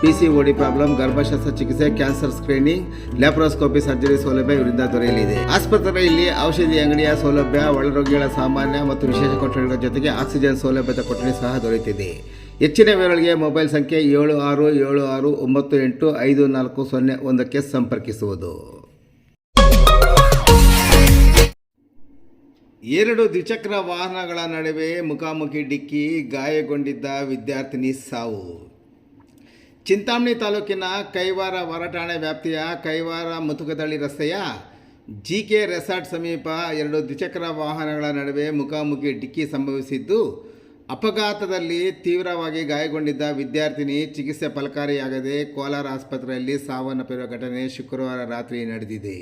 P C problem ಗರ್ಭಶಾಸ್ತ್ರ ಚಿಕಿತ್ಸೆ cancer screening laparoscopy surgery ಸೌಲಭ್ಯ ಇವರಿಂದ ದೊರೆಯಲಿದೆ. ಆಸ್ಪತ್ರೆಯಲ್ಲಿ ಔಷಧಿ ಅಂಗಡಿಯ ಸೌಲಭ್ಯ, ಒಳರೋಗಿಗಳ ಸಾಮಾನ್ಯ ಮತ್ತು ವಿಶೇಷ ಕೊಠಡಿಗಳ ಜೊತೆಗೆ ಆಕ್ಸಿಜನ್ ಸೌಲಭ್ಯದ ಕೊಠಡಿ ಸಹ ದೊರೆಯುತ್ತಿದೆ. ಹೆಚ್ಚಿನ ವಿವರಗಳಿಗೆ ಮೊಬೈಲ್ ಸಂಖ್ಯೆ ಏಳು ಆರು ಏಳು ಆರು ಒಂಬತ್ತು ಎಂಟು ಐದು ನಾಲ್ಕು ಸೊನ್ನೆ ಒಂದಕ್ಕೆ ಸಂಪರ್ಕಿಸುವುದು. ಎರಡು ದ್ವಿಚಕ್ರ ವಾಹನಗಳ ನಡುವೆ ಮುಖಾಮುಖಿ ಡಿಕ್ಕಿ ಗಾಯಗೊಂಡಿದ್ದ ವಿದ್ಯಾರ್ಥಿನಿ ಸಾವು. ಚಿಂತಾಮಣಿ ತಾಲೂಕಿನ ಕೈವಾರ ಹೊರಠಾಣೆ ವ್ಯಾಪ್ತಿಯ ಕೈವಾರ ಮುತುಕದಳ್ಳಿ ರಸ್ತೆಯ ಜಿ ಕೆ ರೆಸಾರ್ಟ್ ಸಮೀಪ ಎರಡು ದ್ವಿಚಕ್ರ ವಾಹನಗಳ ನಡುವೆ ಮುಖಾಮುಖಿ ಡಿಕ್ಕಿ ಸಂಭವಿಸಿದ್ದು, ಅಪಘಾತದಲ್ಲಿ ತೀವ್ರವಾಗಿ ಗಾಯಗೊಂಡಿದ್ದ ವಿದ್ಯಾರ್ಥಿನಿ ಚಿಕಿತ್ಸೆ ಫಲಕಾರಿಯಾಗದೆ ಕೋಲಾರ ಆಸ್ಪತ್ರೆಯಲ್ಲಿ ಸಾವನ್ನಪ್ಪಿರುವ ಘಟನೆ ಶುಕ್ರವಾರ ರಾತ್ರಿ ನಡೆದಿದೆ.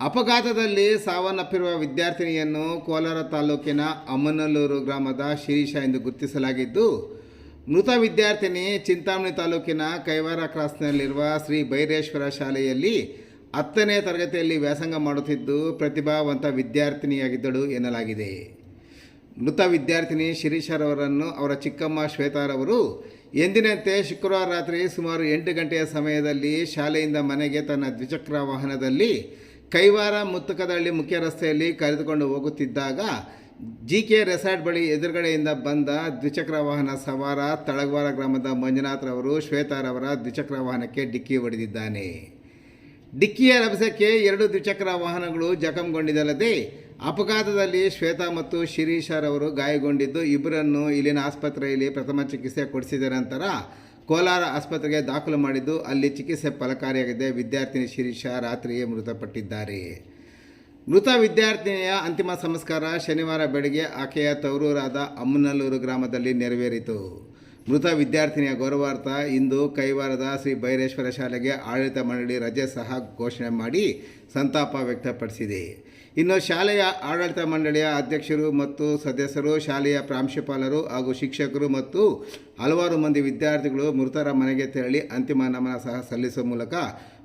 ಅಪಘಾತದಲ್ಲಿ ಸಾವನ್ನಪ್ಪಿರುವ ವಿದ್ಯಾರ್ಥಿನಿಯನ್ನು ಕೋಲಾರ ತಾಲೂಕಿನ ಅಮ್ಮನಲ್ಲೂರು ಗ್ರಾಮದ ಶಿರೀಷ ಎಂದು ಗುರುತಿಸಲಾಗಿದ್ದು ಮೃತ ವಿದ್ಯಾರ್ಥಿನಿ ಚಿಂತಾಮಣಿ ತಾಲೂಕಿನ ಕೈವಾರ ಕ್ರಾಸ್ನಲ್ಲಿರುವ ಶ್ರೀ ಭೈರೇಶ್ವರ ಶಾಲೆಯಲ್ಲಿ ಹತ್ತನೇ ತರಗತಿಯಲ್ಲಿ ವ್ಯಾಸಂಗ ಮಾಡುತ್ತಿದ್ದು ಪ್ರತಿಭಾವಂತ ವಿದ್ಯಾರ್ಥಿನಿಯಾಗಿದ್ದಳು ಎನ್ನಲಾಗಿದೆ. ಮೃತ ವಿದ್ಯಾರ್ಥಿನಿ ಶಿರೀಶರವರನ್ನು ಅವರ ಚಿಕ್ಕಮ್ಮ ಶ್ವೇತಾರವರು ಎಂದಿನಂತೆ ಶುಕ್ರವಾರ ರಾತ್ರಿ ಸುಮಾರು ಎಂಟು ಗಂಟೆಯ ಸಮಯದಲ್ಲಿ ಶಾಲೆಯಿಂದ ಮನೆಗೆ ತನ್ನ ದ್ವಿಚಕ್ರ ವಾಹನದಲ್ಲಿ ಕೈವಾರ ಮುತ್ತುಕದಳ್ಳಿ ಮುಖ್ಯ ರಸ್ತೆಯಲ್ಲಿ ಕರೆದುಕೊಂಡು ಹೋಗುತ್ತಿದ್ದಾಗ ಜಿ ಕೆ ರೆಸಾರ್ಟ್ ಬಳಿ ಎದುರುಗಡೆಯಿಂದ ಬಂದ ದ್ವಿಚಕ್ರ ವಾಹನ ಸವಾರ ತಳಗವಾರ ಗ್ರಾಮದ ಮಂಜುನಾಥ್ರವರು ಶ್ವೇತಾರವರ ದ್ವಿಚಕ್ರ ವಾಹನಕ್ಕೆ ಡಿಕ್ಕಿ ಹೊಡೆದಿದ್ದಾನೆ. ಡಿಕ್ಕಿಯ ರಭಸಕ್ಕೆ ಎರಡು ದ್ವಿಚಕ್ರ ವಾಹನಗಳು ಜಖಂಗೊಂಡಿದ್ದಲ್ಲದೆ, ಅಪಘಾತದಲ್ಲಿ ಶ್ವೇತಾ ಮತ್ತು ಶಿರೀಶರವರು ಗಾಯಗೊಂಡಿದ್ದು ಇಬ್ಬರನ್ನು ಇಲ್ಲಿನ ಆಸ್ಪತ್ರೆಯಲ್ಲಿ ಪ್ರಥಮ ಚಿಕಿತ್ಸೆ ಕೊಡಿಸಿದ ನಂತರ ಕೋಲಾರ ಆಸ್ಪತ್ರೆಗೆ ದಾಖಲು ಮಾಡಿದ್ದು, ಅಲ್ಲಿ ಚಿಕಿತ್ಸೆ ಫಲಕಾರಿಯಾಗಿದೆ. ವಿದ್ಯಾರ್ಥಿನಿ ಶಿರೀಶ ರಾತ್ರಿಯೇ ಮೃತಪಟ್ಟಿದ್ದಾರೆ. ಮೃತ ವಿದ್ಯಾರ್ಥಿನಿಯ ಅಂತಿಮ ಸಂಸ್ಕಾರ ಶನಿವಾರ ಬೆಳಗ್ಗೆ ಆಕೆಯ ತವರೂರಾದ ಅಮ್ಮನಲ್ಲೂರು ಗ್ರಾಮದಲ್ಲಿ ನೆರವೇರಿತು. ಮೃತ ವಿದ್ಯಾರ್ಥಿನಿಯ ಗೌರವಾರ್ಥ ಇಂದು ಕೈವಾರದ ಶ್ರೀ ಬೈರೇಶ್ವರ ಶಾಲೆಗೆ ಆಡಳಿತ ಮಂಡಳಿ ರಜೆ ಸಹ ಘೋಷಣೆ ಮಾಡಿ ಸಂತಾಪ ವ್ಯಕ್ತಪಡಿಸಿದೆ. ಇನ್ನು ಶಾಲೆಯ ಆಡಳಿತ ಮಂಡಳಿಯ ಅಧ್ಯಕ್ಷರು ಮತ್ತು ಸದಸ್ಯರು, ಶಾಲೆಯ ಪ್ರಾಂಶುಪಾಲರು ಹಾಗೂ ಶಿಕ್ಷಕರು ಮತ್ತು ಹಲವಾರು ಮಂದಿ ವಿದ್ಯಾರ್ಥಿಗಳು ಮೃತರ ಮನೆಗೆ ತೆರಳಿ ಅಂತಿಮ ನಮನ ಸಹ ಸಲ್ಲಿಸುವ ಮೂಲಕ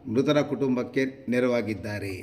ಮೃತರ ಕುಟುಂಬಕ್ಕೆ ನೆರವಾಗಿದ್ದಾರೆ.